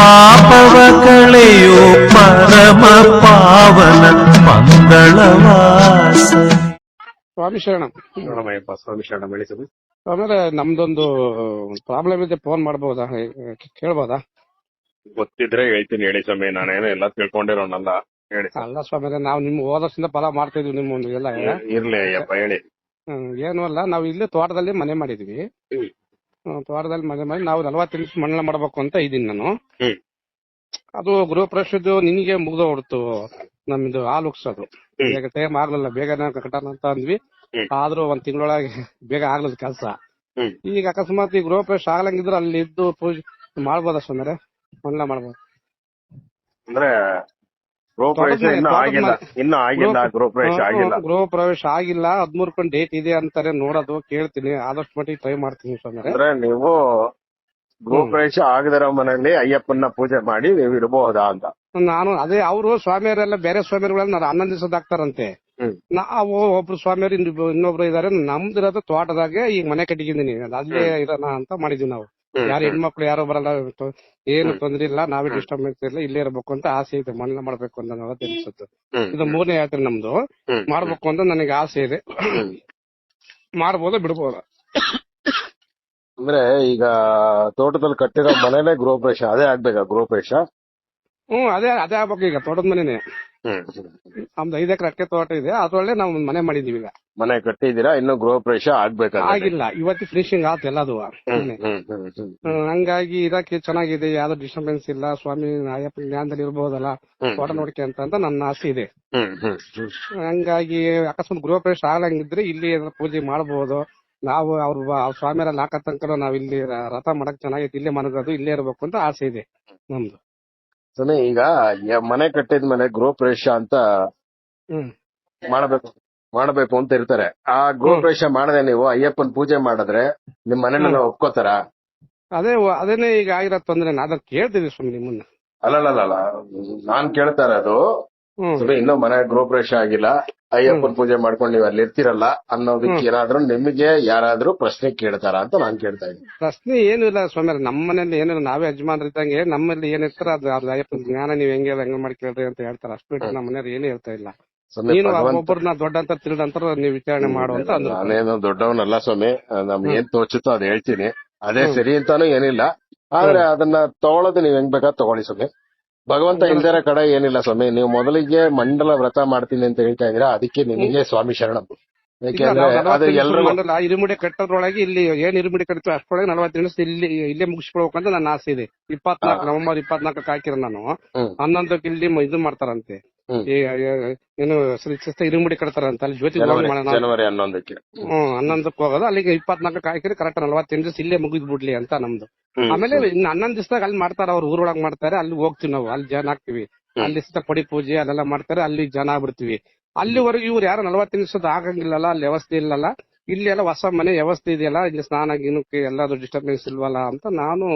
ಪಾಪವ ಕಳೆಯೋ ಪರಮ ಪಾವನ ಮಂಗಳವಾಸ. ಸ್ವಾಮಿ ಶರಣ. ನೋಡಮಯ್ಯಪ್ಪ ಸ್ವಾಮಿ ಶರಣ ಬೆಳೆಸದು ಆಮೇಲೆ ನಮ್ದೊಂದು ಪ್ರಾಬ್ಲಮ್ ಇದೆ ಫೋನ್ ಮಾಡಬಹುದಾ ಕೇಳ್ಬೋದಾ? ಗೊತ್ತಿದ್ರೆ ಹೇಳ್ತೀನಿ ಹೇಳಿ ಸ್ವಾಮಿ. ನಾನೇನು ಎಲ್ಲ ತಿಳ್ಕೊಂಡಿರೋನಲ್ಲ ಹೇಳಿ ಅಲ್ಲ ಸ್ವಾಮಿ ನಾವು ನಿಮ್ ಹೋದ ವರ್ಷದಿಂದ ಫಲ ಮಾಡ್ತಾ ಇದೀವಿ ನಿಮ್ಮ ಒಂದು ಎಲ್ಲ ಇರ್ಲಿ ಅಯ್ಯಪ್ಪ ಹೇಳಿ. ಹ್ಮ್, ಏನು ಅಲ್ಲ ನಾವು ಇಲ್ಲಿ ತೋಟದಲ್ಲಿ ಮನೆ ಮಾಡಿದ್ವಿ ತೋಟದಲ್ಲಿ ಮನೆ ಮಾಡಿ ನಾವು ನಲವತ್ತು ನಿಮಿಷ ಮಣ್ಣ ಮಾಡಬೇಕು ಅಂತ ಇದ್ದೀನಿ ನಾನು. ಹ್ಮ್. ಅದು ಗೃಹ ಪ್ರವೇಶದ್ದು ನಿನಗೆ ಮುಗ್ದು ಹೊಡ್ತು ನಮ್ದು ಆ ಉಗ್ಸೋದು ಅದು ಬೇಗ ಟೈಮ್ ಆಗ್ಲಿಲ್ಲ ಬೇಗನೆ ಕಟ್ಟಣ ಅಂತ ಅಂದ್ವಿ. ಹ್ಮ್. ಆದ್ರೂ ಒಂದ್ ತಿಂಗಳೊಳಗೆ ಬೇಗ ಆಗ್ಲಿಲ್ಲ ಕೆಲಸ. ಹ್ಮ್. ಈಗ ಅಕಸ್ಮಾತ್ ಈ ಗೃಹ ಪ್ರವೇಶ ಆಗ್ಲಂಗಿದ್ರೆ ಅಲ್ಲಿ ಇದ್ದು ಪೂಜೆ ಮಾಡ್ಬೋದಾ ಸ್ವಾಮಿರೆ ಮಣ್ಣ ಮಾಡ್ಬೋದು. ಅಂದ್ರೆ ಗೃಹ ಪ್ರವೇಶ ಇನ್ನೂ ಆಗಿಲ್ಲ. ಹದಿಮೂರ್ ಇನ್ನೂ ಆಗಿಲ್ಲ ಗೃಹ- ಪ್ರವೇಶ ಆಗಿಲ್ಲ. ಗೃಹ ಪ್ರವೇಶ ಆಗಿಲ್ಲ. ಡೇಟ್ ಇದೆ ಅಂತಾರೆ ನೋಡೋದು ಕೇಳ್ತೀನಿ. ಆದಷ್ಟು ಮಟ್ಟಿಗೆ ಟ್ರೈ ಮಾಡ್ತೀನಿ ಅಂದ್ರೆ ನೀವು ಗೃಹ. ಪ್ರವೇಶ ಆಗದಿರೋ ಮನೆಯಲ್ಲಿ ಅಯ್ಯಪ್ಪನ ಪೂಜೆ ಮಾಡಿ ನೀವು ಇರಬಹುದಾ ಅಂತ. ನಾನು ಅದೇ ಅವರು ಸ್ವಾಮಿಯರೆಲ್ಲ ಬೇರೆ ಸ್ವಾಮಿಗಳನ್ನ ಆನಂದಿಸೋದಾಗ್ತಾರಂತೆ. ಹ್ಮ್. ನಾವು ಒಬ್ರು ಸ್ವಾಮಿಯರು ಇನ್ನೊಬ್ರು ಇದಾರೆ ನಮ್ದಿರೋದು ತೋಟದಾಗೆ ಈಗ ಮನೆ ಕಟ್ಟಿದ್ದೀನಿ. ಅಲ್ಲೇ ಇರೋಣ ಅಂತ ಮಾಡಿದೀವಿ ನಾವು. ಯಾರು. ಹೆಣ್ಮಕ್ಳು ಯಾರು ಬರಲ್ಲ ಏನು. ತೊಂದ್ರೆ ಇಲ್ಲ ನಾವೇ ಡಿಸ್ಟರ್ಬೆನ್ಸ್ ಇಲ್ಲ ಇಲ್ಲೇ ಇರಬೇಕು ಅಂತ ಆಸೆ ಇದೆ ಮಣ್ಣ ಮಾಡ್ಬೇಕು ಅಂತ ನನಗೆ ತಿಳಿಸುತ್ತೆ ಇದು ಮೂರನೇ ಯಾತ್ರೆ ನಮ್ದು. ಮಾಡ್ಬೇಕು ಅಂತ ನನಗೆ ಆಸೆ ಇದೆ. ಮಾಡಬಹುದು ಮಾಡ್ಬೋದು ಬಿಡ್ಬೋದು. ಅಂದ್ರೆ ಈಗ ತೋಟದಲ್ಲಿ ಕಟ್ಟಿರೋ ಮನೇಲೆ ಗೃಹ ಪ್ರವೇಶ ಅದೇ ಆಗ್ಬೇಕಾ ಗೃಹ ಪ್ರವೇಶ? ಹ್ಮ್ ಅದೇ ಅದೇ ಆಗ್ಬೇಕು ಈಗ ತೋಟದ ಮನೆನೇ. ನಮ್ದು ಐದು ಎಕರೆ ಅಡಿಕೆ ತೋಟ ಇದೆ ಅದ್ರೊಳಗೆ ನಾವು ಒಂದ್ ಮನೆ ಮಾಡಿದೀವಿ ಈಗ. ಮನೆ ಕಟ್ಟಿದೀರಾ ಇನ್ನು ಗೃಹ ಪ್ರವೇಶ ಆಗ್ಬೇಕು ಆಗಿಲ್ಲ ಇವತ್ತು ಫಿನಿಶಿಂಗ್ ಆತು ಎಲ್ಲದು. ಹ್ಮ್ ಹ್ಮ್ ಹ್ಮ್ ಹ್ಮ್. ಹ್ಮ್, ಹಂಗಾಗಿ ಇದಕ್ಕೆ ಚೆನ್ನಾಗಿದೆ ಯಾವ್ದು ಡಿಸ್ಟರ್ಬೆನ್ಸ್ ಇಲ್ಲ ಸ್ವಾಮಿ ಅಯ್ಯಪ್ಪ ಜ್ಞಾನದಲ್ಲಿ ಇರ್ಬೋದಲ್ಲ ಹ್ಮ್. ತೋಟ ನೋಡ್ಕೆ ಅಂತ ಅಂತ ನನ್ನ ಆಸೆ ಇದೆ. ಹ್ಮ್ ಹ್ಮ್ ಹ್ಮ್. ಹಂಗಾಗಿ ಅಕಸ್ಮಾತ್ ಗೃಹ ಪ್ರವೇಶ ಆಗಂಗಿದ್ರೆ ಇಲ್ಲಿ ಏನಾದ್ರು ಪೂಜೆ ಮಾಡಬಹುದು ನಾವು ಅವ್ರ ಸ್ವಾಮಿಯರ ನಾಕ ತನಕ ನಾವ್ ಇಲ್ಲಿ ರಥ ಮಾಡಕ್ ಚೆನ್ನಾಗೈತೆ ಇಲ್ಲೇ ಮನಗದು ಇಲ್ಲೇ ಇರ್ಬೇಕು ಅಂತ ಆಸೆ ಇದೆ ನಮ್ದು. ಸ್ವಾಮಿ ಈಗ ಯ- ಮನೆ ಕಟ್ಟಿದ ಮೇಲೆ ಗೃಹ ಪ್ರವೇಶ ಅಂತ ಹ್ಮ್. ಮಾಡಬೇಕು ಮಾಡಬೇಕು ಅಂತ ಇರ್ತಾರೆ. ಆ ಗೃಹ. ಪ್ರವೇಶ ಮಾಡದೆ ನೀವು ಅಯ್ಯಪ್ಪನ್ ಪೂಜೆ ಮಾಡಿದ್ರೆ ನಿಮ್ ಮನೆಯನ್ನ ಒಪ್ಕೋತಾರ? ಅದೇ ಅದೇನೆ ಈಗ ಆಗಿರೋ ತೊಂದ್ರೆ ನಾ ಕೇಳ್ತೀವಿ ಸ್ವಾಮಿ ನಿಮ್ಮನ್ನ. ಅಲ್ಲಲ್ಲ ನಾನ್ ಕೇಳ್ತಾ ಇರೋದು ಹ್ಮ್. ಅದು ಇನ್ನೂ ಮನೆ ಗೃಹ ಪ್ರವೇಶ ಆಗಿಲ್ಲ. ಅಯ್ಯಪ್ಪನ್ ಪೂಜೆ ಮಾಡ್ಕೊಂಡು ನೀವು ಅಲ್ಲಿ ಇರ್ತಿರಲ್ಲ ಅನ್ನೋದಕ್ಕೆ. ಏನಾದ್ರೂ ನಿಮಗೆ ಯಾರಾದ್ರೂ ಪ್ರಶ್ನೆ ಕೇಳ್ತಾರ ಅಂತ ನಾನ್ ಕೇಳ್ತಾ ಇದ್ದೀನಿ. ಪ್ರಶ್ನೆ ಏನು ಇಲ್ಲ ಸ್ವಾಮಿ ನಮ್ಮ ಮನೇಲಿ ಏನಿಲ್ಲ ನಾವೇ ಯಜಮಾನ್ರಿದ್ದಂಗೆ ನಮ್ಮಲ್ಲಿ ಏನಿರ್ತಾರ ಅದು ಅದು ಅಯ್ಯಪ್ಪನ ಜ್ಞಾನ ನೀವ್ ಹೆಂಗೆ ಹೆಂಗ್ ಮಾಡಿ ಕೇಳ್ರಿ ಅಂತ ಹೇಳ್ತಾರೆ. ಅಷ್ಟು ಬಿಟ್ಟು ನಮ್ಮ ಮನೆಯವ್ರು ಏನು ಹೇಳ್ತಾ ಇಲ್ಲ. ಸ್ವಾಮಿ ನೀನು ಭಗವಂತ ಒಬ್ಬರನ್ನ ದೊಡ್ಡಂತ ತಿಳಿದಂತ ನೀವು ವಿಚಾರಣೆ ಮಾಡು ಅಂತ ಅಂದ್ರು ನಾನೇನು ದೊಡ್ಡವನಲ್ಲ ಸ್ವಾಮಿ ನಮ್ಗೆ ಏನ್ ತೋಚುತ್ತೋ ಅದ್ ಹೇಳ್ತೀನಿ. ಅದೇ ಸರಿ ಅಂತಾನು ಏನಿಲ್ಲ. ಆದ್ರೆ ಅದನ್ನ ತಗೊಳ್ಳೋದು ನೀವ್ ಹೆಂಗ್ ಬೇಕಾದ್ ತಗೊಳ್ಳಿ ಸ್ವಾಮಿ. ಭಗವಂತ ಇಲ್ದಿರ ಕಡೆ ಏನಿಲ್ಲ ಸ್ವಾಮಿ. ನೀವು ಮೊದಲಿಗೆ ಮಂಡಲ ವ್ರತ ಮಾಡ್ತೀನಿ ಅಂತ ಹೇಳ್ತಾ ಇದ್ದೀರಾ ಅದಕ್ಕೆ ನಿಮಗೆ ಸ್ವಾಮಿ ಶರಣ. ಯಾಕೆಂದ್ರೆ ಅದು ಇರುಮುಡಿ ಕಟ್ಟೋದ್ರೊಳಗೆ ಇಲ್ಲಿ ಏನ್ ಇರುಮುಡಿ ಕಟ್ತೀವಿ ಅಷ್ಟೊಳಗೆ ನಲವತ್ತು ದಿನ ಇಲ್ಲಿ ಇಲ್ಲೇ ಮುಗಿಸ್ಕೊಳ್ಬೇಕು ಅಂತ ನನ್ನ ಆಸೆ ಇದೆ. ಇಪ್ಪತ್ನಾಲ್ಕು ನವೆಂಬರ್ ಇಪ್ಪತ್ನಾಲ್ಕಕ್ಕೆ ಹಾಕಿರ ನಾನು. ಹನ್ನೊಂದಕ್ಕೆ ಇಲ್ಲಿ ಮ- ಇದು ಮಾಡ್ತಾರಂತೆ. ಏನು ಶ್ರೀ ಶಿಸ್ತ ಇರುಮುಡಿ ಅಂತ. ಅಲ್ಲಿ ಜ್ಯೋತಿ ಜನವರಿ ಹನ್ನೊಂದಕ್ಕೆ. ಹ್ಮ್ ಹನ್ನೊಂದಕ್ಕೆ ಹೋಗೋದು. ಅಲ್ಲಿಗೆ ಇಪ್ಪತ್ನಾಲ್ಕು ಕಾಯ್ಕಿರಿ ಕರೆಕ್ಟ್ ನಲವತ್ತೆಂಟು ದಿವಸ ಇಲ್ಲೇ ಮುಗಿದ್ ಬಿಡ್ಲಿ ಅಂತ ನಮ್ದು. ಆಮೇಲೆ ಇನ್ನು ಹನ್ನೊಂದ್ ದಿವಸದಾಗ ಅಲ್ಲಿ ಮಾಡ್ತಾರ ಅವ್ರ ಊರೊಳಗ್ ಮಾಡ್ತಾರೆ ಅಲ್ಲಿ ಹೋಗ್ತೀವಿ ನಾವು. ಅಲ್ಲಿ ಜನ ಹಾಕ್ತಿವಿ. ಅಲ್ಲಿ ಪಡಿ ಪೂಜೆ ಅದೆಲ್ಲ ಮಾಡ್ತಾರೆ ಅಲ್ಲಿ ಜನ ಆಗ್ಬಿಡ್ತೀವಿ. ಅಲ್ಲಿವರೆಗೂ ಇವ್ರು ಯಾರು ನಲವತ್ತು ನಿಮಿಷದ ಆಗಂಗಿಲ್ಲಲ್ಲ ಅಲ್ಲಿ ವ್ಯವಸ್ಥೆ ಇಲ್ಲಲ್ಲ. ಇಲ್ಲಿ ಎಲ್ಲ ಹೊಸ ಮನೆ ವ್ಯವಸ್ಥೆ ಇದೆಯಲ್ಲ ಇಲ್ಲಿ ಸ್ನಾನ ಗಿನಕ್ಕೆ ಎಲ್ಲಾದ್ರೂ ಡಿಸ್ಟರ್ಬೆನ್ಸ್ ಇಲ್ವಲ್ಲ ಅಂತ ನಾನು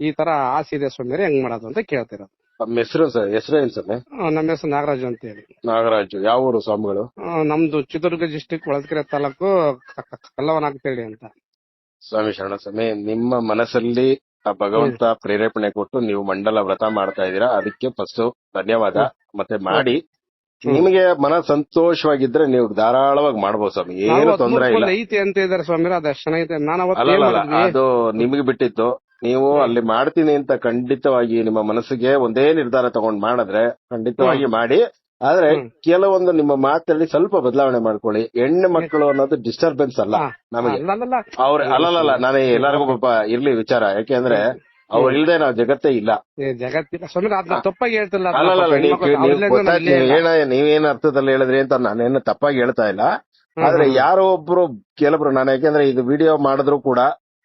ಈ ತರ ಆಸೆ ಇದೆ ಸ್ವಾಮಿಯರೇ ಹೆಂಗ್ ಮಾಡೋದು ಅಂತ ಕೇಳ್ತಿರೋದು ತಮ್ಮ ಹೆಸರು ಸರ್ ಹೆಸರು ಏನ್ ಸ್ವಾಮಿ ಆ, ನಮ್ಮ ಹೆಸರು ನಾಗರಾಜು ಅಂತ ಹೇಳಿ ನಾಗರಾಜು ಯಾವ ಊರು ಸ್ವಾಮಿಗಳು? ಆ, ನಮ್ದು ಚಿತ್ರದುರ್ಗ ಡಿಸ್ಟಿಕ್ ಹೊಳಲ್ಕೆರೆ ತಾಲೂಕು ಕ- ಕ- ಅಂತ ಸ್ವಾಮಿ ಶರಣ ಸ್ವಾಮಿ ನಿಮ್ಮ ಮನಸ್ಸಲ್ಲಿ ಆ ಭಗವಂತ ಪ್ರೇರೇಪಣೆ ಕೊಟ್ಟು ನೀವು ಮಂಡಲ ವ್ರತ ಮಾಡ್ತಾ ಇದ್ದೀರಾ ಅದಕ್ಕೆ ಫಸ್ಟ್ ಧನ್ಯವಾದ. ಮತ್ತೆ ಮಾಡಿ ನಿಮಗೆ ಮನ ಸಂತೋಷವಾಗಿದ್ರೆ ನೀವು ಧಾರಾಳವಾಗಿ ಮಾಡ್ಬೋದು ಸ್ವಾಮಿ ಏನು ತೊಂದರೆ ಇಲ್ಲ. ಐತಿ ಅಂತ ಇದಾರೆ ಸ್ವಾಮಿ ಅದು ಚೆನ್ನಾಗಿದೆ ನಾನು ಅವತ್ತು ಏನ್ ಅಲ್ಲಲ್ಲ ಅದು ನಿಮಗೆ ಬಿಟ್ಟಿತ್ತು. ನೀವು ಅಲ್ಲಿ ಮಾಡ್ತೀನಿ ಅಂತ ಖಂಡಿತವಾಗಿ ನಿಮ್ಮ ಮನಸ್ಸಿಗೆ ಒಂದೇ ನಿರ್ಧಾರ ತಗೊಂಡ್ ಮಾಡಿದ್ರೆ ಖಂಡಿತವಾಗಿ ಮಾಡಿ. ಆದ್ರೆ ಕೆಲವೊಂದು ನಿಮ್ಮ ಮಾತಲ್ಲಿ ಸ್ವಲ್ಪ ಬದಲಾವಣೆ ಮಾಡ್ಕೊಳ್ಳಿ. ಹೆಣ್ಣು ಮಕ್ಕಳು ಅನ್ನೋದು ಡಿಸ್ಟರ್ಬೆನ್ಸ್ ಅಲ್ಲ ನಮಗೆ. ಅವ್ರ ಅಲ್ಲಲ್ಲ ನಾನು ಎಲ್ಲರಿಗೂ ಪಾಪ ಇರ್ಲಿ ವಿಚಾರ. ಯಾಕೆಂದ್ರೆ ಅವ್ರು ಇಲ್ದೆ ನಾವು ಜಗತ್ತೇ ಇಲ್ಲ. ಏನ ನೀವೇನ್ ಅರ್ಥದಲ್ಲಿ ಹೇಳಿದ್ರಿ ಅಂತ ನಾನೇನು ತಪ್ಪಾಗಿ ಹೇಳ್ತಾ ಇಲ್ಲ. ಆದ್ರೆ. ಯಾರೋ ಒಬ್ರು ಕೆಲವ್ರು ನಾನು ಯಾಕೆಂದ್ರೆ ಇದು ವಿಡಿಯೋ ಮಾಡಿದ್ರು ಕೂಡ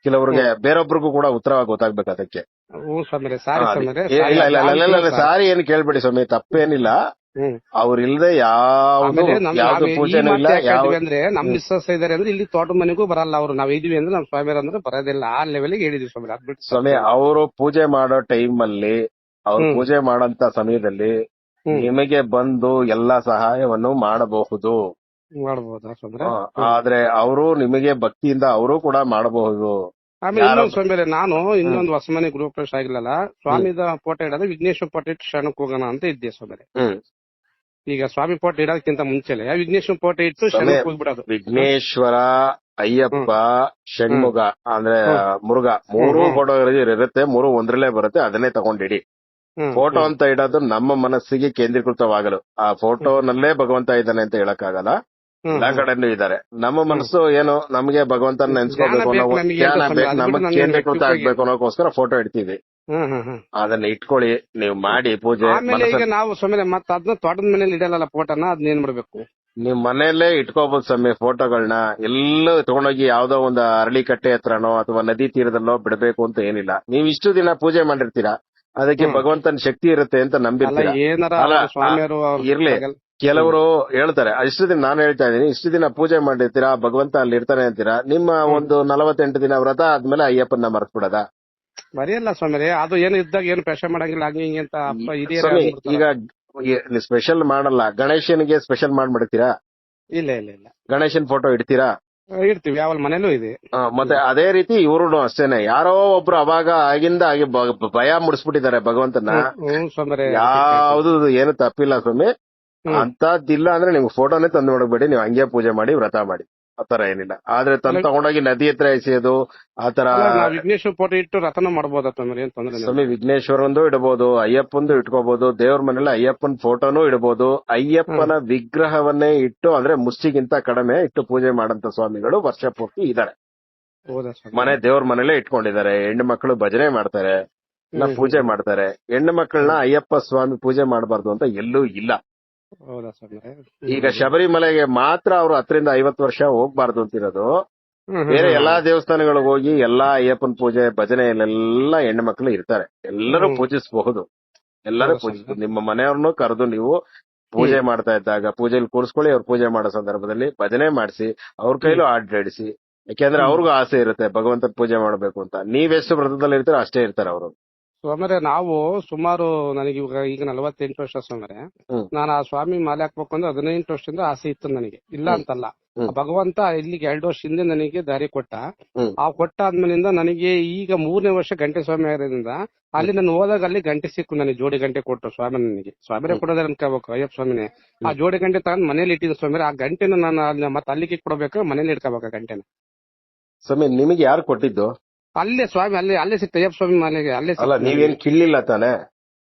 ಕೆಲವ್ರಿಗೆ ಬೇರೊಬ್ರಿಗೂ ಕೂಡ ಉತ್ತರ ಗೊತ್ತಾಗ್ಬೇಕು ಅದಕ್ಕೆ. ಸಾರಿ ಹಾ, ಇಲ್ಲ ಇಲ್ಲ ಇಲ್ಲ ಇಲ್ಲ ಇಲ್ಲ ಸಾರಿ ಏನು ಕೇಳ್ಬೇಡಿ ಸ್ವಾಮಿ ತಪ್ಪೇನಿಲ್ಲ. ಅವ್ರಿಲ್ದೆ ಯಾವ್ದು ಪೂಜೆನೂ ಇಲ್ಲ ಯಾವ ಅಂದ್ರೆ ನಮ್ ಮಿಸ್ಸಸ್ ಇದಾರೆ ಅಂದ್ರೆ ಇಲ್ಲಿ ತೋಟ ಮನೆಗೂ ಬರಲ್ಲ ಅವ್ರು. ನಾವ್ ಇದೀವಿ ಅಂದ್ರೆ ನಮ್ ಸ್ವಾಮಿ ಅಂದ್ರೆ ಬರೋದಿಲ್ಲ. ಆ ಲೆವೆಲ್ಗೆ ಹೇಳಿದ್ವಿ ಸ್ವಾಮಿ ಅದ್ಬಿಟ್ಟು ಸ್ವಾಮಿ ಅವರು ಪೂಜೆ ಮಾಡೋ ಟೈಮ್ ಅಲ್ಲಿ ಅವ್ರು ಪೂಜೆ ಮಾಡಂತ ಸಮಯದಲ್ಲಿ ನಿಮಗೆ ಬಂದು ಎಲ್ಲಾ ಸಹಾಯವನ್ನು ಮಾಡಬಹುದು. ಆ, ಆದ್ರೆ ಅವರು ನಿಮಗೆ ಭಕ್ತಿಯಿಂದ ಅವರು ಕೂಡ ಮಾಡಬಹುದು. ಆಮೇಲೆ ಯಾರೋ- ಇನ್ನೊಂದು ಸ್ವಾಮಿ ನಾನು ಇನ್ನೊಂದು ಹೊಸಮನೆ ಗೃಹ ಪ್ರವೇಶ ಆಗಿಲ್ಲಲ್ಲ ಸ್ವಾಮಿದ ಫೋಟೋ ಇಡೋದು ವಿಘ್ನೇಶ್ವರ ಫೋಟೋ ಇಟ್ಟು ಶರಣಕ್ಕೆ ಹೋಗೋಣ ಅಂತ ಇದ್ದೆ ಸ್ವಾಮಿ ಈಗ ಸ್ವಾಮಿ ಫೋಟೋ ಇಡೋದಕ್ಕಿಂತ ಮುಂಚೆಲೆ ವಿಘ್ನೇಶ್ವರ ಫೋಟೋ ಇಟ್ಟು ಶರಣಕ್ಕೆ ಹೋಗ್ಬಿಡೋದು. ವಿಘ್ನೇಶ್ವರ ಅಯ್ಯಪ್ಪ ಷಣ್ಮುಗ ಅಂದ್ರೆ ಮುರುಗ ಮುರುಘ ಮೂರು. ಫೋಟೋ ಇರುತ್ತೆ ಮೂರು ಒಂದ್ರಲ್ಲೇ ಬರುತ್ತೆ ಅದನ್ನೇ ತಗೊಂಡಿಡಿ. ಫೋಟೋ ಅಂತ ಇಡೋದು ನಮ್ಮ ಮನಸ್ಸಿಗೆ ಕೇಂದ್ರೀಕೃತವಾಗಲು. ಆ ಫೋಟೋನಲ್ಲೇ ಭಗವಂತ ಇದ್ದಾನೆ ಅಂತ ಹೇಳಕ್ಕಾಗಲ್ಲ. ಎಲ್ಲಾ ಕಡೆನೂ ಇದಾರೆ ನಮ್ಮ ಮನಸ್ಸು ಏನು ನಮಗೆ ಭಗವಂತನ ನೆನ್ಸ್ಕೋಬೇಕು ಅನ್ನೋ ನಮಗೆ ಕೇಂದ್ರೀಕೃತ ಆಗ್ಬೇಕು ಅನ್ನೋಕೋಸ್ಕರ ಫೋಟೋ ಇಡ್ತೀವಿ. ಅದನ್ನ ಇಟ್ಕೊಳ್ಳಿ ನೀವು ಮಾಡಿ ಪೂಜೆ ಆಮೇಲೆ ಈಗ ನಾವು ಸ್ವಾಮಿ ಮತ್ತ ಅದನ್ನ ತೋಟದ ಮನೇಲಿ ಇಡಲ್ಲ ಫೋಟೋನ ಅದನ್ನೇನ್ ಮಾಡ್ಬೇಕು? ನಿಮ್ ಮನೆಯಲ್ಲೇ ಇಟ್ಕೋಬಹುದು ಸ್ವಾಮಿ ಫೋಟೋಗಳನ್ನ ಎಲ್ಲೂ ತಗೊಂಡೋಗಿ ಯಾವ್ದೋ ಒಂದು ಅರಳಿ ಕಟ್ಟೆ ಹತ್ರನೋ ಅಥವಾ ನದಿ ತೀರದಲ್ಲೋ ಬಿಡಬೇಕು ಅಂತ ಏನಿಲ್ಲ. ನೀವ್ ಇಷ್ಟು ದಿನ ಪೂಜೆ ಮಾಡಿರ್ತೀರಾ? ಅದಕ್ಕೆ ಭಗವಂತನ ಶಕ್ತಿ ಇರುತ್ತೆ ಅಂತ ನಂಬಿರ್ತೀರ? ಇರ್ಲಿ. ಕೆಲವರು ಹೇಳ್ತಾರೆ ಇಷ್ಟು ದಿನ ನಾನು ಹೇಳ್ತಾ ಇದ್ದೀನಿ ಇಷ್ಟು ದಿನ ಪೂಜೆ ಮಾಡಿರ್ತೀರಾ ಭಗವಂತ ಅಲ್ಲಿ ಇರ್ತಾನೆ ಅಂತೀರಾ ನಿಮ್ಮ ಒಂದು ನಲವತ್ತೆಂಟು ದಿನ ವ್ರತ ಆದ್ಮೇಲೆ ಅಯ್ಯಪ್ಪನ ಮರ್ತ್ಬಿಡದ? ಬಿಡದ ಬರೆಯಲ್ಲ ಸ್ವಾಮಿ ಅದು ಏನು ಇದ್ದಾಗ ಏನು ಪ್ರಶ್ನೆ ಮಾಡಂಗಿಲ್ಲ ಹಂಗೆ ಹಿಂಗೆ ಅಂತ ಅಪ್ಪ ಈಗ ಸ್ಪೆಷಲ್ ಮಾಡಲ್ಲ ಗಣೇಶನಿಗೆ ಸ್ಪೆಷಲ್ ಮಾಡ್ಬಿಡ್ತೀರಾ? ಇಲ್ಲ ಇಲ್ಲ ಇಲ್ಲ. ಗಣೇಶನ್ ಫೋಟೋ ಇಡ್ತೀರಾ? ಇಡ್ತೀವಿ ಯಾವ ಮನೇಲೂ ಇದೆ. ಮತ್ತೆ ಅದೇ ರೀತಿ ಇವರು ಅಷ್ಟೇನೆ ಯಾರೋ ಒಬ್ರು ಅವಾಗ ಆಗಿಂದ ಆಗಿ ಭಯ ಮುಡಿಸ್ಬಿಟ್ಟಿದ್ದಾರೆ ಭಗವಂತನ ಯಾವ್ದು ಏನು ತಪ್ಪಿಲ್ಲ ಸ್ವಾಮಿ. ಹ್ಮ್. ಅಂತದ್ದಿಲ್ಲ ಅಂದ್ರೆ ನಿಮ್ಗೆ ಫೋಟೋನೇ ತಂದು ಮಾಡಬೇಡಿ ನೀವು ಹಂಗೆ ಪೂಜೆ ಮಾಡಿ ವ್ರತ ಮಾಡಿ. ಆತರ ಏನಿಲ್ಲ. ಆದ್ರೆ ತಂದ್ ತಗೊಂಡೋಗಿ ನದಿ ಹತ್ರ ಎಸೆಯೋದು ಆತರ ವಿಘ್ನೇಶ್ವರ ಫೋಟೋ ಇಟ್ಟು ರಥನ ಮಾಡಬಹುದು ಸ್ವಾಮಿ ವಿಘ್ನೇಶ್ವರ ಒಂದು ಇಲ್ಲ. ವಿಘ್ನೇಶ್ವರಂದು ಇಡಬಹುದು ಅಯ್ಯಪ್ಪಂದು ಇಟ್ಕೋಬಹುದು ದೇವ್ರ ಮನೇಲಿ ಅಯ್ಯಪ್ಪನ್ ಫೋಟೋನು ಇಡಬಹುದು ಅಯ್ಯಪ್ಪನ ವಿಗ್ರಹವನ್ನೇ ಇಟ್ಟು ಅಂದ್ರೆ ಮುಸ್ಸಿಗಿಂತ ಕಡಿಮೆ ಇಟ್ಟು ಪೂಜೆ ಮಾಡಂತ ಸ್ವಾಮಿಗಳು ವರ್ಷ ಪೂರ್ತಿ ಸ್ವಾಮಿ? ಮನೆ ದೇವ್ರ ಮನೇಲೆ ಇಟ್ಕೊಂಡಿದ್ದಾರೆ. ಹೆಣ್ಣು ಮಕ್ಕಳು ಭಜನೆ ಮಾಡ್ತಾರೆ ಪೂಜೆ ಮಾಡ್ತಾರೆ. ಹೆಣ್ಣು ಮಕ್ಕಳನ್ನ ಅಯ್ಯಪ್ಪ ಸ್ವಾಮಿ ಪೂಜೆ ಮಾಡಬಾರ್ದು ಅಂತ ಎಲ್ಲೂ ಇಲ್ಲ. ಈಗ ಶಬರಿಮಲೆಗೆ ಮಾತ್ರ ಅವರು ಹತ್ತರಿಂದ ಐವತ್ತು ವರ್ಷ ಹೋಗ್ಬಾರ್ದು ಅಂತಿರೋದು. ಬೇರೆ ಎಲ್ಲಾ ದೇವಸ್ಥಾನಗಳಿಗೆ ಹೋಗಿ ಎಲ್ಲಾ ಅಯ್ಯಪ್ಪನ ಪೂಜೆ ಭಜನೆಯಲ್ಲೆಲ್ಲ ಹೆಣ್ಣು ಮಕ್ಕಳು ಇರ್ತಾರೆ. ಎಲ್ಲರೂ. ಪೂಜಿಸಬಹುದು. ಎಲ್ಲರೂ ಹೌದು ಪೂಜಿಸಬಹುದು. ನಿಮ್ಮ ಮನೆಯವ್ರನ್ನು ಕರೆದು ನೀವು ಪೂಜೆ ಮಾಡ್ತಾ ಇದ್ದಾಗ ಪೂಜೆಯಲ್ಲಿ ಕೂರಿಸ್ಕೊಳ್ಳಿ ಅವ್ರು ಪೂಜೆ ಮಾಡೋ ಸಂದರ್ಭದಲ್ಲಿ ಭಜನೆ ಮಾಡಿಸಿ ಅವ್ರ ಕೈಲೂ ಆಡ್ಡಿಸಿ ಯಾಕೆಂದ್ರೆ. ಅವ್ರಿಗೂ ಆಸೆ ಇರುತ್ತೆ ಭಗವಂತನ ಪೂಜೆ ಮಾಡಬೇಕು ಅಂತ. ನೀವೆಷ್ಟು ವ್ರತದಲ್ಲಿ ಇರ್ತೀರೋ ಅಷ್ಟೇ ಇರ್ತಾರೆ ಅವರು. ಸ್ವಾಮಿರೆ ನಾವು ಸುಮಾರು ನನಗೆ ಇವಾಗ ಈಗ ನಲವತ್ತೆಂಟು ವರ್ಷ ಸ್ವಾಮಿರೆ. ಹ್ಮ್. ನಾನು ಆ ಸ್ವಾಮಿ ಮಾಲೆ ಹಾಕ್ಬೇಕು ಅಂದ್ರೆ ಹದಿನೆಂಟು ವರ್ಷದಿಂದ ಆಸೆ ಇತ್ತು ನನಗೆ. ಇಲ್ಲ. ಅಂತಲ್ಲ. ಹ್ಮ್. ಭಗವಂತ ಇಲ್ಲಿಗೆ ಎರಡು ವರ್ಷ ಹಿಂದೆ ನನಗೆ ದಾರಿ ಕೊಟ್ಟ. ಹ್ಮ್. ಆ ಕೊಟ್ಟ ಆದ್ಮೇಲಿಂದ ನನಗೆ ಈಗ ಮೂರನೇ ವರ್ಷ ಗಂಟೆ ಸ್ವಾಮಿ ಆಗಿರೋದ್ರಿಂದ ಅಲ್ಲಿ ನಾನು ಹೋದಾಗ ಅಲ್ಲಿ ಗಂಟೆ ಸಿಕ್ಕು ನನಗೆ ಜೋಡಿ ಗಂಟೆ ಕೊಟ್ಟರು ಸ್ವಾಮಿ ನನಗೆ. ಸ್ವಾಮಿರೇ ಕೊಡೋದ್ರೆ ಕೊಡೋದೇ ಅನ್ಕೋಬೇಕು ಅಯ್ಯಪ್ಪ ಸ್ವಾಮಿನೇ. ಆ ಜೋಡಿ ಗಂಟೆ ತಗೊಂಡು ಮನೇಲಿ ಇಟ್ಟಿದ್ದ ಸ್ವಾಮಿ ಆ ಗಂಟೆನ ನಾನು ಅಲ್ಲಿ ಮತ್ತೆ ಅಲ್ಲಿಗೆ ಕೊಡಬೇಕು ಮನೇಲಿ ಇಟ್ಕೋಬೇಕು ಆ ಗಂಟೆನ. ಸ್ವಾಮಿ ನಿಮಗೆ ಯಾರು ಕೊಟ್ಟಿದ್ದು? ಅಲ್ಲೇ ಸ್ವಾಮಿ ಅಲ್ಲೇ ಅಲ್ಲೇ ಸಿಕ್ತ ಅಯ್ಯಪ್ಪ ಸ್ವಾಮಿ ಮನೆಗೆ ಅಲ್ಲೇ ಅಲ್ಲ ನೀವೇನ್ ಕಿಲ್ಲಿಲ್ಲ ತಾನೆ?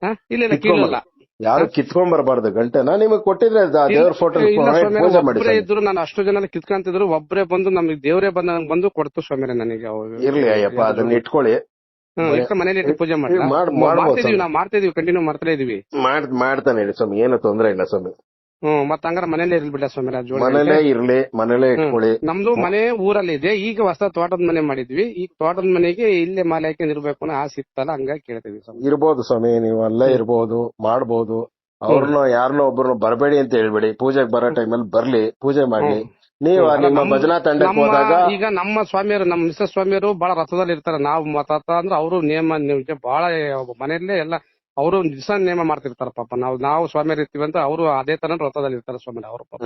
ಹಾ? ಇಲ್ಲ ಇಲ್ಲ ಕಿತ್ಕೊಂಡ್ ಯಾರು ಕಿತ್ಕೊಂಡ್ ಬರಬಾರ್ದು ಗಂಟೆನ? ನಿಮಗೆ ಕೊಟ್ಟಿದ್ರೆ ದೇವ್ರ ಫೋಟೋ ಪೂಜೆ ಮಾಡಿ ಒಬ್ಬರೇ ಸ್ವಾಮಿ. ಇದ್ರು ನಾನು ಅಷ್ಟು ಜನ ಕಿತ್ಕೊಂತಿದ್ರು ಒಬ್ಬರೇ ಬಂದು ನಮಗೆ ದೇವರೇ ಬಂದು ಬಂದು ಕೊಡ್ತು ಸ್ವಾಮಿ ನನಗೆ. ಇರ್ಲಿ ಅಯ್ಯಪ್ಪ ಅದನ್ನ ಇಟ್ಕೊಳ್ಳಿ. ಹ್ಮ್, ಇಟ್ಕೊಂಡು ಮನೇಲಿ ಇಟ್ಟು ಪೂಜೆ ಮಾಡಿ ಮಾಡ್- ಮಾಡ್ಬೋದು ಮಾಡ್ತಿದೀವಿ ಸ್ವಾಮಿ. ನಾವು ಮಾಡ್ತಾ ಇದೀವಿ ಕಂಟಿನ್ಯೂ ಮಾಡ್ತಾ ಇದೀವಿ. ಮಾಡ್ ಮಾಡ್ತಾನೆ ಹೇಳಿ ಸ್ವಾಮಿ ಏನು ತೊಂದ್ರೆ ಇಲ್ಲ ಸ್ವಾಮಿ. ಹ್ಮ್ ಮತ್ತ ಹಂಗಾರ ಮನೇಲೆ ಇರ್ಲಿ ಬಿಡ ಸ್ವಾಮಿ ಆ ಜೋಡಿ ಮನೇಲೇ ಇರ್ಲಿ ಮನೇಲೇ ಇಟ್ಕೊಳ್ಳಿ. ನಮ್ದು ಮನೆ ಊರಲ್ಲಿ ಇದೆ ಈಗ ಹೊಸ ತೋಟದ ಮನೆ ಮಾಡಿದ್ವಿ. ಈ ತೋಟದ ಮನೆಗೆ ಇಲ್ಲೇ ಮಾಲೆ ಹಾಕೊಂಡು ಇರ್ಬೇಕು ಅನ್ನೋ ಆಸೆ ಇತ್ತಲ್ಲ ಹಂಗಾಗಿ ಕೇಳ್ತೀವಿ ಸ್ವಾಮಿ. ಇರ್ಬೋದು ಸ್ವಾಮಿ ನೀವು ಅಲ್ಲೇ ಇರ್ಬೋದು ಮಾಡ್ಬೋದು. ಅವ್ರನ್ನ ಯಾರನ್ನೋ ಒಬ್ಬರನ್ನ ಬರಬೇಡಿ ಅಂತ ಹೇಳ್ಬೇಡಿ. ಪೂಜೆಗೆ ಬರೋ ಟೈಮಲ್ಲಿ ಬರ್ಲಿ ಪೂಜೆ ಮಾಡಿ. ನೀವು ನಿಮ್ಮ ಭಜನಾ ತಂಡಕ್ಕೆ ನಮ್ಮ ಹೋದಾಗ ಈಗ ನಮ್ಮ ಸ್ವಾಮಿಯರು ನಮ್ಮ ಮಿಸ್ಸಸ್ ಸ್ವಾಮಿಯರು ಬಹಳ ರಥದಲ್ಲಿ ಇರ್ತಾರೆ ನಾವು ಮತ ಅಂದ್ರೆ ಅವರು ನಿಯಮ ನಿಮ್ಗೆ ಬಹಳ ಮನೆಯಲ್ಲೇ ಎಲ್ಲ ಅವರು ದಿವಸ ನೇಮ ಮಾಡ್ತಿರ್ತಾರ ಪಾಪ. ನಾವು ನಾವು ಸ್ವಾಮಿ ಇರ್ತೀವಿ ಅಂತ ಅವರು ಅದೇ ತರ ವ್ರತದಲ್ಲಿ ಇರ್ತಾರೆ ಸ್ವಾಮಿ ಅವರು ಪಾಪ.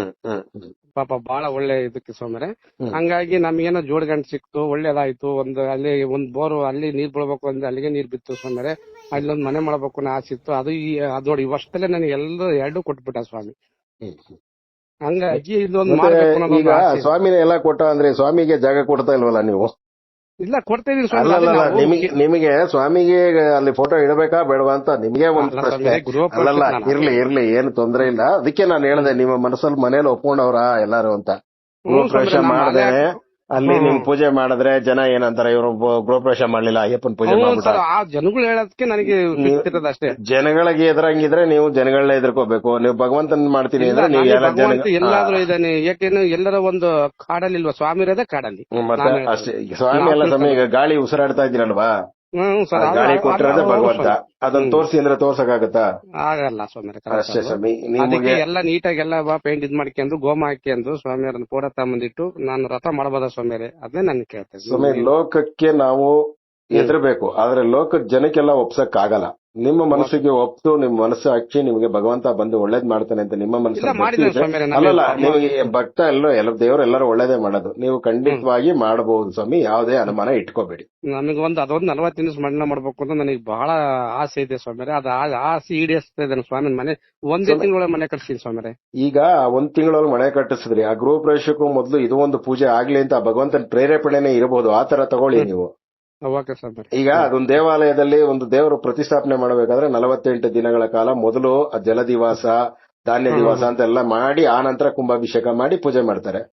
ಪಾಪ ಬಹಳ ಒಳ್ಳೆ ಇದಕ್ಕೆ ಸ್ವಾಮಿರೆ ಹ್ಮ್. ಹಂಗಾಗಿ ನಮ್ಗೇನೋ ಜೋಡ್ಗಂಡ್ ಗಂಟು ಸಿಕ್ತು ಒಳ್ಳೇದಾಯ್ತು. ಒಂದು ಅಲ್ಲಿ ಒಂದ್ ಬೋರ್ ಅಲ್ಲಿ ನೀರ್ ಬಿಡ್ಬೇಕು ಅಂದ್ರೆ ಅಲ್ಲಿಗೆ ನೀರ್ ಬಿತ್ತು ಸ್ವಾಮಿರೆ ಅಲ್ಲೊಂದ್ ಮನೆ ಮಾಡ್ಬೇಕು ಅನ್ನೋ ಆಸೆ ಇತ್ತು. ಅದು ಈ ಅದ್ ನೋಡಿ ವರ್ಷದಲ್ಲೇ ನನಗೆ ಎಲ್ಲ ಎರಡು ಕೊಟ್ಬಿಟ್ಟ ಸ್ವಾಮಿ. ಹಂಗಾಗಿ ಇದೊಂದು ಈಗ. ಸ್ವಾಮಿನೇ ಎಲ್ಲ ಕೊಟ್ಟ ಅಂದ್ರೆ ಸ್ವಾಮಿಗೆ ಜಾಗ ಕೊಡ್ತಾ ಇಲ್ವಲ್ಲ ನೀವು? ಇಲ್ಲ ಕೊಡ್ತಾ ಇದೀನಿ ಸ್ವಾಮಿ ಅಲ್ಲಲ್ಲ ಅದೇ ನಿಮಗೆ ನಿಮಗೆ ಸ್ವಾಮಿಗೆ ಅಲ್ಲಿ ಫೋಟೋ ಇಡಬೇಕಾ ಬೇಡವಾ ಅಂತ ನಿಮಗೆ ಒಂದು ಪ್ರಶ್ನೆ. ಅಲ್ಲಲ್ಲ ಇರ್ಲಿ ಇರ್ಲಿ ಏನು ತೊಂದ್ರೆ ಇಲ್ಲ. ಅದಕ್ಕೆ ನಾನು ಹೇಳಿದೆ ನಿಮ್ಮ ಮನಸ್ಸಲ್ಲಿ ಮನೇಲಿ ಒಪ್ಕೊಂಡವ್ರ ಎಲ್ಲಾರು ಅಂತ. ಗೃಹ ಪ್ರವೇಶ ಮಾಡದೆ ಅಲ್ಲಿ. ನಿಮ್ ಪೂಜೆ ಮಾಡಿದ್ರೆ ಜನ ಏನಂತಾರೆ ಇವರು ಗೃಹ ಪ್ರವೇಶ ಮಾಡ್ಲಿಲ್ಲ ಅಯ್ಯಪ್ಪನ್ ಪೂಜೆ ಸರ್ ಆ ಜನಗಳು ಹೇಳೋದಕ್ಕೆ ನನಗೆ ಸಿಗ್ತಿರೋದು ಅಷ್ಟೇ. ಜನಗಳಿಗೆ ಎದುರಂಗಿದ್ರೆ ನೀವು ಜನಗಳನ್ನ ಎದುರ್ಕೋಬೇಕು. ನೀವು ಭಗವಂತನ ಮಾಡ್ತೀನಿ ಅಂದ್ರೆ ನೀವು ನಾನೇ ಎಲ್ಲ ಜನ ಎಲ್ಲಾದ್ರೂ ಇದ್ದಾನೆ. ಯಾಕೆಂದ್ರೆ ಎಲ್ಲರ ಒಂದು ಕಾಡಲ್ಲಿ ಇಲ್ವಾ ಸ್ವಾಮಿ ಇರೋದೇ ಕಾಡಲ್ಲಿ. ಮತ್ತೆ ಅಷ್ಟೇ. ಸ್ವಾಮಿ ಎಲ್ಲ ಸಮಯ ಈಗ ಗಾಳಿ ಉಸಿರಾಡ್ತಾ ಇದ್ದೀರಲ್ವಾ? ಹ್ಮ್ ಸರ್ ಕೊಟ್ಟಿರೋದೇ ಭಗವಂತ. ಅದನ್ನ ತೋರಿಸಿ ಅಂದ್ರೆ ತೋರ್ಸಕ್ಕಾಗತ್ತಾ? ಆಗಲ್ಲ ಸ್ವಾಮಿ ಅಷ್ಟೇ ಸ್ವಾಮಿ ಅದಕ್ಕೆ ನಿಮಗೆ ಎಲ್ಲ ನೀಟಾಗಿ ಎಲ್ಲ ಪೇಂಟ್ ಇದ್ ಮಾಡ್ಕೊಂಡು ಗೋಮ ಹಾಕ್ಯಂದು ಸ್ವಾಮಿಯವ್ರನ್ನ ಫೋಟೋ ತಗೊಂಬಂದಿಟ್ಟು ನಾನು ರಥ ಮಾಡಬಹುದ ಸ್ವಾಮಿಯರೇ? ಅದನ್ನೇ ನಾನು ಸ್ವಾಮಿ ಕೇಳ್ತೇನೆ ಲೋಕಕ್ಕೆ ನಾವು ಎದ್ರಬೇಕು. ಆದ್ರೆ ಲೋಕದ ಜನಕ್ಕೆಲ್ಲ ಒಪ್ಸಕ್ ಆಗಲ್ಲ ನಿಮ್ಮ ಮನಸ್ಸಿಗೆ ಒಪ್ತು ನಿಮ್ಮ ಮನಸ್ಸು ಹಚ್ಚಿ ನಿಮಗೆ ಭಗವಂತ ಬಂದು ಒಳ್ಳೇದ್ ಮಾಡ್ತಾನೆ ಅಂತ ನಿಮ್ಮ ಮನಸ್ಸಲ್ಲಿ ಮನಸ್ಸು ಅಲ್ಲಲ್ಲ ನಿಮಗೆ ಭಕ್ತ ಎಲ್ಲೋ ಎಲ್ಲ ದೇವರು ಎಲ್ಲರೂ ಒಳ್ಳೇದೇ ಮಾಡೋದು. ನೀವು ಖಂಡಿತವಾಗಿ ಮಾಡಬಹುದು ಸ್ವಾಮಿ ಯಾವುದೇ ಅನುಮಾನ ಇಟ್ಕೋಬೇಡಿ. ನನಗೆ ಒಂದು ಅದೊಂದು ನಲವತ್ತು ನಿಮಿಷ ಮಣ್ಣ ಮಾಡ್ಬೇಕು ಅಂತ ನನಗೆ ಬಹಳ ಆಸೆ ಇದೆ ಸ್ವಾಮಿ ಅದು ಆಸೆ ಈಡೇರಿಸ್ತಾ ಇದ್ದಾನೆ ಸ್ವಾಮಿ ಮನೆ ಒಂದೇ ತಿಂಗಳ ಮನೆ ಕಟ್ಸಿನಿ ಸ್ವಾಮಿ ಈಗ ಒಂದ್ ತಿಂಗಳಲ್ಲಿ ಮನೆ ಕಟ್ಟಿಸಿದ್ರಿ. ಆ ಗೃಹ ಪ್ರವೇಶಕ್ಕೂ ಮೊದಲು ಇದು ಒಂದು ಪೂಜೆ ಆಗ್ಲಿ ಅಂತ ಭಗವಂತನ ಪ್ರೇರೇಪಣೆನೇ ಇರಬಹುದು ಆ ತರ ತಗೊಳ್ಳಿ ನೀವು. ಈಗ ಅದೊಂದು ದೇವಾಲಯದಲ್ಲಿ ಒಂದು ದೇವರು ಪ್ರತಿಷ್ಠಾಪನೆ ಮಾಡಬೇಕಾದ್ರೆ ನಲವತ್ತೆಂಟು ದಿನಗಳ ಕಾಲ ಮೊದಲು ಜಲ ಜಲದಿವಾಸ ಧಾನ್ಯ ದಿವಾಸ ಅಂತ ಎಲ್ಲ ಮಾಡಿ ಆ ನಂತರ ಕುಂಭಾಭಿಷೇಕ ಮಾಡಿ ಪೂಜೆ ಮಾಡ್ತಾರೆ.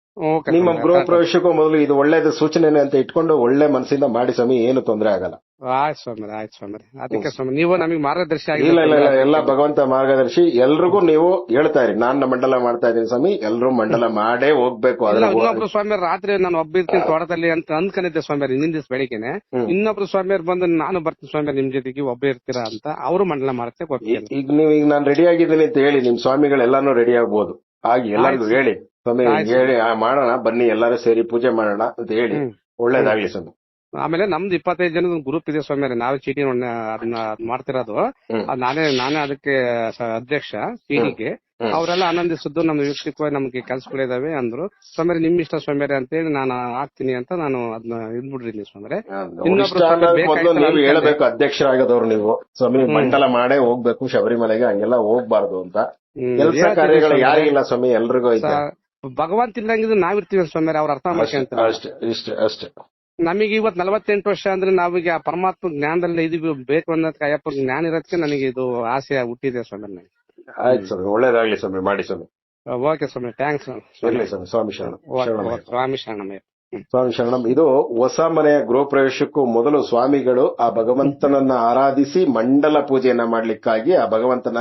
ನಿಮ್ಮ ಗೃಹ ಪ್ರವೇಶಕ್ಕೂ ಮೊದಲು ಇದು ಒಳ್ಳೇದು ಸೂಚನೆನೆ ಅಂತ ಇಟ್ಕೊಂಡು ಒಳ್ಳೆ ಮನಸ್ಸಿಂದ ಮಾಡಿ ಸ್ವಾಮಿ ಏನು ತೊಂದರೆ ಆಗಲ್ಲ. ಆಯ್ತು ಸ್ವಾಮಿ ಆಯ್ತು ಸ್ವಾಮಿ. ಅದಕ್ಕೆ ಸ್ವಾಮಿ ನೀವು ನಮಗೆ ಮಾರ್ಗದರ್ಶಿ ಇಲ್ಲ ಇಲ್ಲ ಇಲ್ಲ ಎಲ್ಲ ಭಗವಂತ ಮಾರ್ಗದರ್ಶಿ. ಎಲ್ರಿಗೂ ನೀವು ಹೇಳ್ತಾ ಇರಿ. ನಾನು ಮಂಡಲ ಮಾಡ್ತಾ ಇದ್ದೀನಿ ಸ್ವಾಮಿ. ಎಲ್ಲರೂ ಮಂಡಲ ಮಾಡೇ ಹೋಗ್ಬೇಕು ಇನ್ನೊಬ್ರು ಸ್ವಾಮಿಯರ್ ರಾತ್ರಿ ನಾನು ಒಬ್ಬ ಇರ್ತೀನಿ ತೋಟದಲ್ಲಿ ಅಂತ ಅಂದ್ಕೊಂಡಿದ್ದೆ ಸ್ವಾಮಿ ಹಿಂದಿನ ದಿವಸ ಬೆಳಿಗ್ಗೆನೆ. ಇನ್ನೊಬ್ರು ಸ್ವಾಮಿಯರ್ ಬಂದು ನಾನು ಬರ್ತೀನಿ ಸ್ವಾಮಿ ನಿಮ್ ಜೊತೆಗೆ ಒಬ್ಬ ಇರ್ತೀರಾ ಅಂತ ಅವರು ಮಂಡಲ ಮಾಡಕ್ಕೆ ಕೊಡ್ತೀನಿ ಈಗ ನೀವು ಈಗ ನಾನು ರೆಡಿ ಆಗಿದ್ದೀನಿ ಅಂತ ಹೇಳಿ ನಿಮ್ ಸ್ವಾಮಿಗಳೆಲ್ಲಾನು ರೆಡಿ ಆಗ್ಬೋದು. ಆಗಿ ಎಲ್ಲರಿಗೂ ಹೇಳಿ. ಸ್ವಾಮಿ. ಹೇಳಿ ಮಾಡೋಣ ಬನ್ನಿ ಎಲ್ಲರೂ ಸೇರಿ ಪೂಜೆ ಮಾಡೋಣ ಅಂತ ಹೇಳಿ. ಒಳ್ಳೇದಾಗಿ ಒಳ್ಳೇದಾಗ್ಲಿ ಸ್ವಾಮಿ. ಆಮೇಲೆ ನಮ್ದು ಇಪ್ಪತ್ತೈದು ಜನದ ಗ್ರೂಪ್ ಇದೆ ಸ್ವಾಮಿ ನಾವೇ ಚೀಟಿ ಅದನ್ನ ಅದ್ ಮಾಡ್ತಿರೋದು. ಅದ್ ನಾನೇ ನಾನೇ ಅದಕ್ಕೆ ಅಧ್ಯಕ್ಷ ಚೀಟಿಗೆ. ಅವರೆಲ್ಲ ಆನಂದಿಸಿದ್ದು ನಮ್ಮ ವೀಕ್ಷಕವಾಗಿ ನಮ್ಗೆ ಕೆಲಸಗಳಿದಾವೆ ಅಂದ್ರು. ಸ್ವಾಮಿ ನಿಮ್ ಇಷ್ಟ ಸ್ವಾಮಿಯರೆ ಅಂತ ಹೇಳಿ ನಾನು ಹಾಕ್ತೀನಿ ಅಂತ ನಾನು ಅದನ್ನ ಇದ್ಬಿಡ್ರಿ ಸ್ವಾಮಿಯರೇ ಇನ್ನೊಬ್ರು ಸ್ವಾಮಿ ಹೇಳಬೇಕು ಅಧ್ಯಕ್ಷರಾಗದವ್ರು ನೀವು. ಸ್ವಾಮಿ. ಮಂಡಲ ಮಾಡೇ ಹೋಗ್ಬೇಕು ಶಬರಿಮಲೆಗೆ ಹಂಗೆಲ್ಲ ಹೋಗ್ಬಾರ್ದು ಅಂತ. ಕೆಲಸ ಕಾರ್ಯಗಳು. ಯಾರಿಗಿಲ್ಲ ಸ್ವಾಮಿ ಎಲ್ರಿಗೂ ಐತೆ. ಭಗವಂತ ಇಲ್ದಂಗಿದ್ರೆ ನಾವಿರ್ತೀವಿ ಸ್ವಾಮಿ ಅವ್ರ ಅರ್ಥ ಮಾಡ್ಕೊಂತ ಅಷ್ಟೇ ಇಷ್ಟೇ ಅಷ್ಟೇ. ನಮಗೆ ಇವತ್ ನಲವತ್ತೆಂಟು ವರ್ಷ ಅಂದ್ರೆ ನಾವೀಗ ಆ ಪರಮಾತ್ಮ ಜ್ಞಾನದಲ್ಲಿ ಇದೀವಿ ಬೇಕು ಅನ್ನೋದಕ್ಕೆ ಅಯ್ಯಪ್ಪ ಜ್ಞಾನ ಇರೋದಕ್ಕೆ ನನಗೆ ಇದು ಆಸೆ ಹುಟ್ಟಿದೆ ಸ್ವಾಮಿ ನನಗೆ. ಆಯ್ತು ಸ್ವಾಮಿ ಒಳ್ಳೇದಾಗ್ಲಿ ಸ್ವಾಮಿ ಮಾಡಿ ಸ್ವಾಮಿ. ಓಕೆ ಸ್ವಾಮಿ ಥ್ಯಾಂಕ್ಸ್ ಸ್ವಾಮಿ. ಸ್ವಾಮಿ ಶರಣ. ಸ್ವಾಮಿ ಶರಣಮಯ್ಯ ಸ್ವಾಮಿ ಶರಣಂ ಇದು ಹೊಸ ಮನೆಯ ಗೃಹ ಪ್ರವೇಶಕ್ಕೂ ಮೊದಲು ಸ್ವಾಮಿಗಳು ಆ ಭಗವಂತನನ್ನ ಆರಾಧಿಸಿ ಮಂಡಲ ಪೂಜೆಯನ್ನ ಮಾಡ್ಲಿಕ್ಕಾಗಿ ಆ ಭಗವಂತನ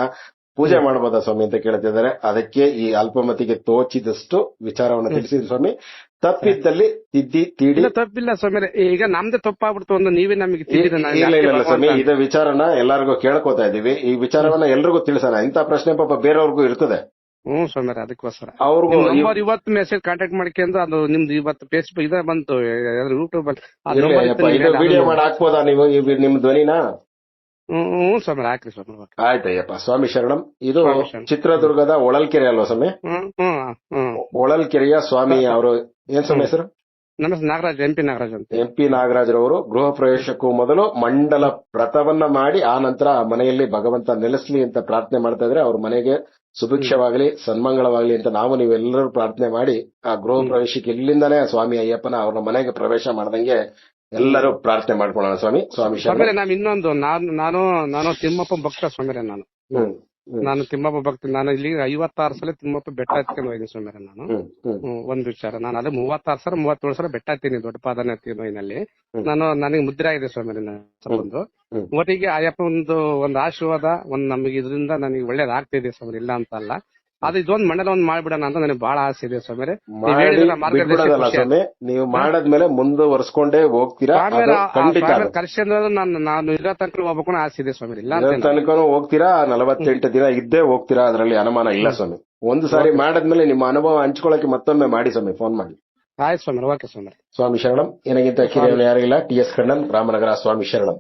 ಪೂಜೆ ಮಾಡಬಹುದಾ ಸ್ವಾಮಿ ಅಂತ ಕೇಳ್ತಿದ್ದಾರೆ. ಅದಕ್ಕೆ ಈ ಅಲ್ಪಮತಿಗೆ ತೋಚಿದಷ್ಟು ವಿಚಾರವನ್ನು ತಿಳಿಸಿದ್ರು ಸ್ವಾಮಿ. ತಪ್ಪಿದ್ದಲ್ಲಿ ತಿದ್ದಿ ತೀಡಿ. ತಪ್ಪಿಲ್ಲ ಸ್ವಾಮಿ. ಈಗ ನಮ್ದೇ ತಪ್ಪಾಗ್ಬಿಡ್ತು ಒಂದು ನೀವೇ ನಮಗೆ ಇಲ್ಲ ಇಲ್ಲ ಸ್ವಾಮಿ. ಇದ ವಿಚಾರನ ಎಲ್ಲರಿಗೂ ಕೇಳ್ಕೊತಾ ಇದೀವಿ ಈ ವಿಚಾರವನ್ನ ಎಲ್ರಿಗೂ ತಿಳಿಸೋಣ. ಇಂತ ಪ್ರಶ್ನೆ ಪಾಪ ಬೇರೆಯವ್ರಿಗೂ ಇರ್ತದೆ. ಹ್ಮ್ ಸ್ವಾಮಿ ಅದಕ್ಕೋಸ್ಕರ. ಅವ್ರಿಗೂ ನಂಬರ್ ಇವತ್ತು ಮೆಸೇಜ್ ಕಾಂಟ್ಯಾಕ್ಟ್ ಮಾಡ್ಕೊಂಡು ಅದು ನಿಮ್ದು ಇವತ್ತು ಫೇಸ್ಬುಕ್ ಇದ ಬಂತು. ಯೂಟ್ಯೂಬ್ ವಿಡಿಯೋ ಮಾಡಿ. ಹಾಕ್ಬೋದಾ ನೀವು? ನಿಮ್ ಧ್ವನಿನ? ಹ್ಮ್ ಸ್ವಾಮಿ ಹಾಕ್ರಿ ಸ್ವಾಮಿ. ಆಯ್ತಯ್ಯಪ್ಪ ಸ್ವಾಮಿ ಶರಣಂ. ಇದು. ಚಿತ್ರದುರ್ಗದ ಒಳಲ್ಕೆರೆ ಅಲ್ವಾ ಸ್ವಾಮಿ ಒಳಲ್ಕೆರೆಯ ಸ್ವಾಮಿ ಅವರು ಏನ್ ಸ್ವಾಮಿ ಹೆಸರು? ನಮಸ್ತೆ ನಾಗರಾಜ್ ಎಂ ಪಿ ನಾಗರಾಜ್ ಅಂತ. ಎಂ ಪಿ ನಾಗರಾಜರವರು ಗೃಹ ಪ್ರವೇಶಕ್ಕೂ ಮೊದಲು ಮಂಡಲ ವ್ರತವನ್ನ ಮಾಡಿ ಆ ನಂತರ ಆ ಮನೆಯಲ್ಲಿ ಭಗವಂತ ನೆಲೆಸಲಿ ಅಂತ ಪ್ರಾರ್ಥನೆ ಮಾಡ್ತಾ ಇದ್ರೆ ಅವ್ರ ಮನೆಗೆ ಸುಭಿಕ್ಷವಾಗಲಿ ಸನ್ಮಂಗಳವಾಗಲಿ ಅಂತ ನಾವು ನೀವೆಲ್ಲರೂ ಪ್ರಾರ್ಥನೆ ಮಾಡಿ ಆ ಗೃಹ ಪ್ರವೇಶಕ್ಕೆ ಇಲ್ಲಿಂದಾನೇ ಸ್ವಾಮಿ ಅಯ್ಯಪ್ಪನ ಅವ್ರ ಮನೆಗೆ ಪ್ರವೇಶ ಮಾಡ್ದಂಗೆ ಎಲ್ಲರೂ ಪ್ರಾರ್ಥನೆ ಮಾಡ್ಕೊಳ್ಳೋಣ ಸ್ವಾಮಿ. ಸ್ವಾಮಿ ಸ್ವಾಮಿರೇ ನಾನು ಇನ್ನೊಂದು ನಾನು ನಾನು ನಾನು ತಿಮ್ಮಪ್ಪ ಭಕ್ತ ಸ್ವಾಮಿರೇ ನಾನು. ನಾನು ತಿಮ್ಮಪ್ಪ ಭಕ್ತ ನಾನು ಇಲ್ಲಿ ಐವತ್ತಾರು ಸಲ ತಿಮ್ಮಪ್ಪ ಬೆಟ್ಟ ಹತ್ಕೊಂಡು ಹೋಗಿದ್ದೀನಿ ಸ್ವಾಮಿರೇ ನಾನು. ಒಂದು ವಿಚಾರ. ನಾನು ಅದೇ ಮೂವತ್ತಾರು ಸಲ ಮೂವತ್ತೇಳು ಸಲ ಬೆಟ್ಟ ಹತ್ತೀನಿ ದೊಡ್ಡ ಪಾದನೆ ಹತ್ತೀನಿ ನೋಯಿನಲ್ಲಿ ನಾನು ನನಗೆ ಮುದ್ರೆ ಆಗಿದೆ ಸ್ವಾಮಿ ಒಂದು. ಒಟ್ಟಿಗೆ ಆಯಪ್ಪ ಒಂದು ಒಂದು ಆಶೀರ್ವಾದ ಒಂದ್ ನಮಗೆ ಇದರಿಂದ ನನಗೆ ಒಳ್ಳೇದಾಗ್ತಿದೆ ಸ್ವಾಮಿ ಇಲ್ಲ ಅಂತ ಅಲ್ಲ ಅದು ಇದೊಂದ್ ಮಂಡಲ ಒಂದ್ ಮಾಡ್ಬಿಡೋಣ ಅಂತ ನನಗೆ ಬಹಳ ಆಸೆ ಇದೆ ಸ್ವಾಮಿ ಬಿಟ್ಬಿಡೋದಲ್ಲ ಸ್ವಾಮಿ ನೀವು ಮಾಡಾದ್ಮೇಲೆ ಮುಂದುವರ್ಸ್ಕೊಂಡೇ ಹೋಗ್ತೀರಾ? ಖಂಡಿತ ನಾನು ನಾನು ಇರೋ ತನಕ ಹೋಗ್ಬೇಕು ಆಸೆ ಇದೆ ಸ್ವಾಮಿ ಇಲ್ಲ ತನಕನೂ ಹೋಗ್ತೀರಾ? ನಲವತ್ತೆಂಟು ದಿನ ಇದ್ದೇ ಹೋಗ್ತೀರಾ? ಅದರಲ್ಲಿ ಅನುಮಾನ ಇಲ್ಲ ಸ್ವಾಮಿ. ಒಂದು ಸಾರಿ ಮಾಡಾದ್ಮೇಲೆ ನಿಮ್ಮ ಅನುಭವ ಹಂಚ್ಕೊಳಕ್ಕೆ ಮತ್ತೊಮ್ಮೆ ಮಾಡಿ ಸ್ವಾಮಿ ಫೋನ್ ಮಾಡಿ. ಆಯ್ತು ಸ್ವಾಮಿ ಓಕೆ ಸ್ವಾಮಿ ಸ್ವಾಮಿ ಶರಣಂ. ಏನಾಗಿಂತ ಕಿರಿಯರು ಯಾರಿಲ್ಲ ಟಿ ಎಸ್ ಕಣ್ಣನ್ ರಾಮನಗರ ಸ್ವಾಮಿ ಶರಣಂ.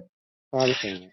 ಸ್ವಾಮಿ.